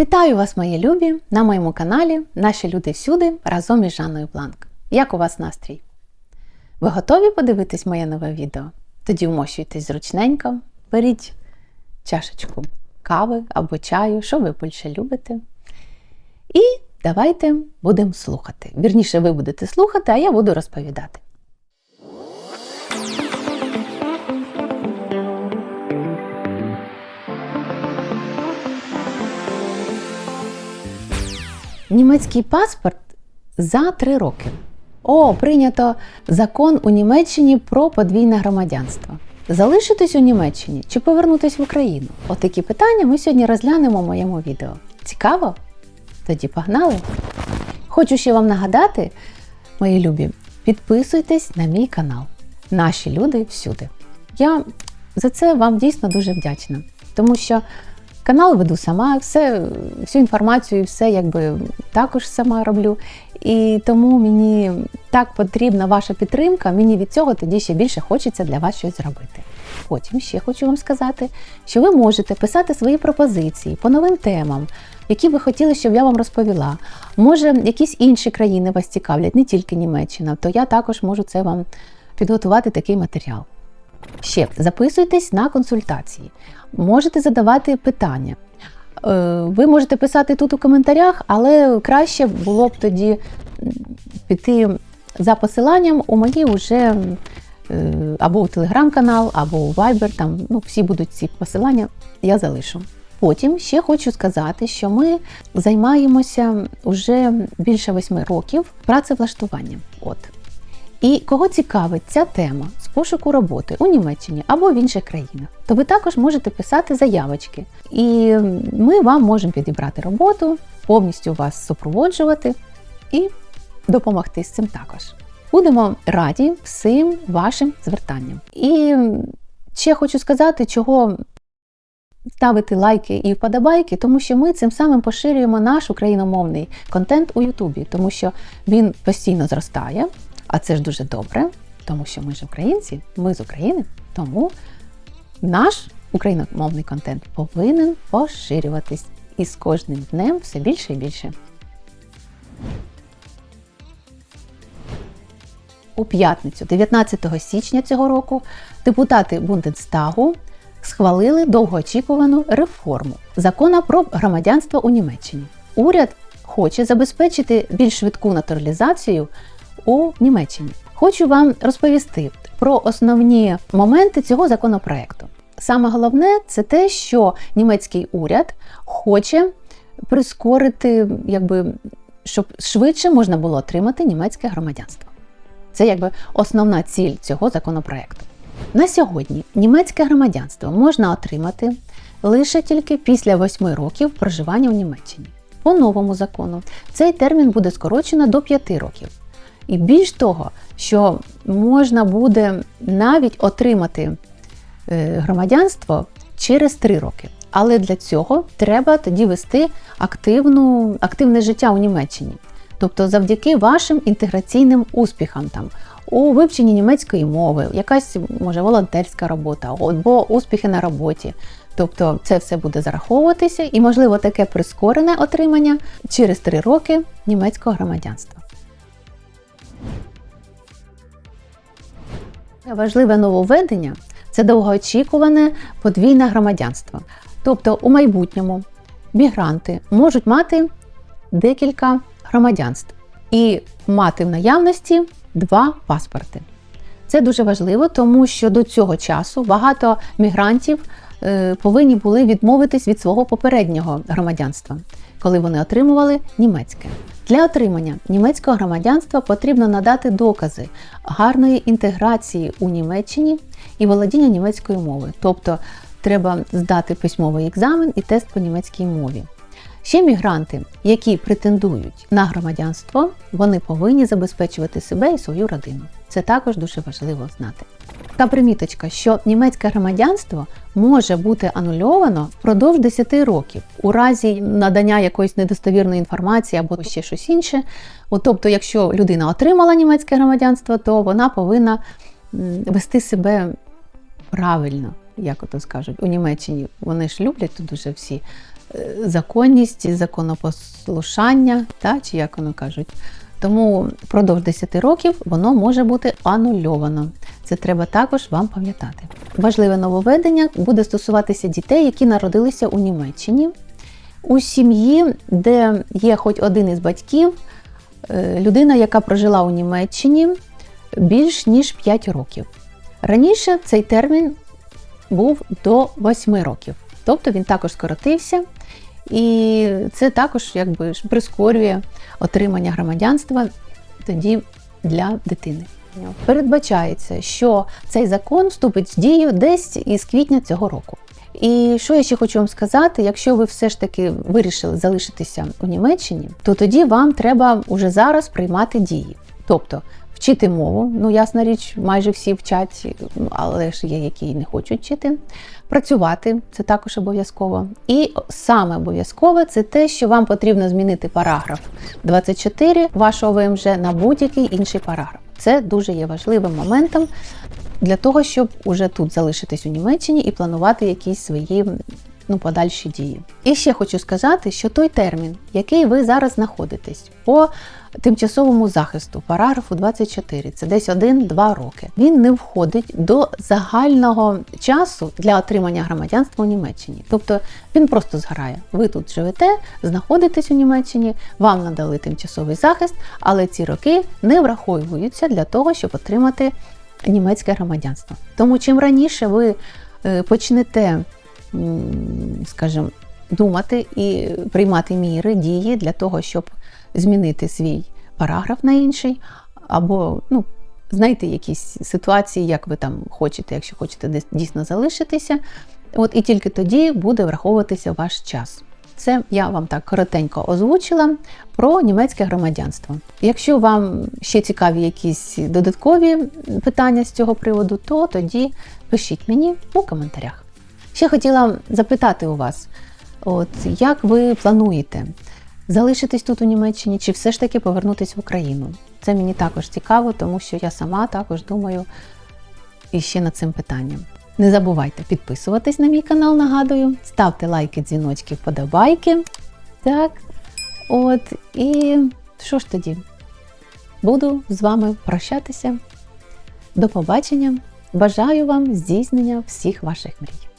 Вітаю вас, мої любі, на моєму каналі Наші люди всюди разом із Жанною Бланк. Як у вас настрій? Ви готові подивитись моє нове відео? Тоді вмощуйтесь зручненько, беріть чашечку кави або чаю, що ви більше любите. І давайте будемо слухати. Вірніше, ви будете слухати, а я буду розповідати. Німецький паспорт за три роки. О, прийнято закон у Німеччині про подвійне громадянство. Залишитись у Німеччині чи повернутись в Україну? Отакі питання ми сьогодні розглянемо в моєму відео. Цікаво? Тоді погнали! Хочу ще вам нагадати, мої любі, підписуйтесь на мій канал. Наші люди всюди. Я за це вам дійсно дуже вдячна, тому що канал веду сама, все, всю інформацію, все якби також сама роблю. І тому мені так потрібна ваша підтримка. Мені від цього тоді ще більше хочеться для вас щось зробити. Потім ще хочу вам сказати, що ви можете писати свої пропозиції по новим темам, які ви хотіли, щоб я вам розповіла. Може, якісь інші країни вас цікавлять, не тільки Німеччина, то я також можу це вам підготувати такий матеріал. Ще записуйтесь на консультації, можете задавати питання. Е, Ви можете писати тут у коментарях, але краще було б тоді піти за посиланням у мої вже е, або у телеграм-канал, або у Viber, там ну, всі будуть ці посилання, я залишу. Потім ще хочу сказати, що ми займаємося вже більше восьми років працевлаштуванням. От. І кого цікавить ця тема пошуку роботи у Німеччині або в інших країнах, то ви також можете писати заявочки. І ми вам можемо підібрати роботу, повністю вас супроводжувати і допомогти з цим також. Будемо раді всім вашим звертанням. І ще хочу сказати, чого ставити лайки і вподобайки, тому що ми цим самим поширюємо наш україномовний контент у Ютубі, тому що він постійно зростає. А це ж дуже добре, тому що ми ж українці, ми з України, тому наш україномовний контент повинен поширюватись і з кожним днем все більше і більше. У п'ятницю, 19 січня цього року, депутати Бундестагу схвалили довгоочікувану реформу закону про громадянство у Німеччині. Уряд хоче забезпечити більш швидку натуралізацію у Німеччині. Хочу вам розповісти про основні моменти цього законопроекту. Саме головне це те, що німецький уряд хоче прискорити, якби, щоб швидше можна було отримати німецьке громадянство. Це якби основна ціль цього законопроекту. На сьогодні німецьке громадянство можна отримати лише тільки після 8 років проживання в Німеччині. По новому закону цей термін буде скорочено до 5 років. І більш того, що можна буде навіть отримати е, громадянство через 3 роки. Але для цього треба тоді вести активну, активне життя у Німеччині. Тобто, завдяки вашим інтеграційним успіхам там у вивченні німецької мови, якась може волонтерська робота або успіхи на роботі. Тобто це все буде зараховуватися і, можливо, таке прискорене отримання через 3 роки німецького громадянства. Важливе нововведення це довгоочікуване подвійне громадянство. Тобто, у майбутньому мігранти можуть мати декілька громадянств і мати в наявності два паспорти. Це дуже важливо, тому що до цього часу багато мігрантів е, повинні були відмовитись від свого попереднього громадянства, коли вони отримували німецьке. Для отримання німецького громадянства потрібно надати докази гарної інтеграції у Німеччині і володіння німецькою мовою. Тобто треба здати письмовий екзамен і тест по німецькій мові. Ще мігранти, які претендують на громадянство, вони повинні забезпечувати себе і свою родину. Це також дуже важливо знати. Та приміточка, що німецьке громадянство може бути анульовано впродовж 10 років у разі надання якоїсь недостовірної інформації або ще щось інше. От, тобто, якщо людина отримала німецьке громадянство, то вона повинна вести себе правильно, як ото скажуть, у Німеччині. Вони ж люблять тут дуже всі законність, законопослушання, та, чи як воно кажуть. Тому впродовж 10 років воно може бути анульовано. Це треба також вам пам'ятати. Важливе нововведення буде стосуватися дітей, які народилися у Німеччині. У сім'ї, де є хоч один із батьків, е, людина, яка прожила у Німеччині більш ніж 5 років. Раніше цей термін був до 8 років, тобто він також скоротився, і це також якби прискорює отримання громадянства тоді для дитини. Передбачається, що цей закон вступить в дію десь із квітня цього року. І що я ще хочу вам сказати: якщо ви все ж таки вирішили залишитися у Німеччині, то тоді вам треба уже зараз приймати дії. Тобто вчити мову, ну ясна річ, майже всі вчать, але ж є, які не хочуть вчити. Працювати це також обов'язково. І саме обов'язкове це те, що вам потрібно змінити параграф 24 вашого ВМЖ на будь-який інший параграф. Це дуже є важливим моментом для того, щоб уже тут залишитись у Німеччині і планувати якісь свої ну, подальші дії. І ще хочу сказати, що той термін, який ви зараз знаходитесь по тимчасовому захисту, параграфу 24, це десь 1-2 роки, він не входить до загального часу для отримання громадянства у Німеччині. Тобто він просто зграє. Ви тут живете, знаходитесь у Німеччині, вам надали тимчасовий захист, але ці роки не враховуються для того, щоб отримати німецьке громадянство. Тому чим раніше ви е, почнете скажімо, думати і приймати міри, дії для того, щоб змінити свій параграф на інший, або ну, знайти якісь ситуації, як ви там хочете, якщо хочете дійсно залишитися. От і тільки тоді буде враховуватися ваш час. Це я вам так коротенько озвучила про німецьке громадянство. Якщо вам ще цікаві якісь додаткові питання з цього приводу, то тоді пишіть мені у коментарях. Ще хотіла запитати у вас, от як ви плануєте залишитись тут у Німеччині чи все ж таки повернутися в Україну? Це мені також цікаво, тому що я сама також думаю іще над цим питанням. Не забувайте підписуватись на мій канал, нагадую, ставте лайки, дзвіночки, вподобайки. Так, от, і що ж тоді? Буду з вами прощатися. До побачення! Бажаю вам здійснення всіх ваших мрій.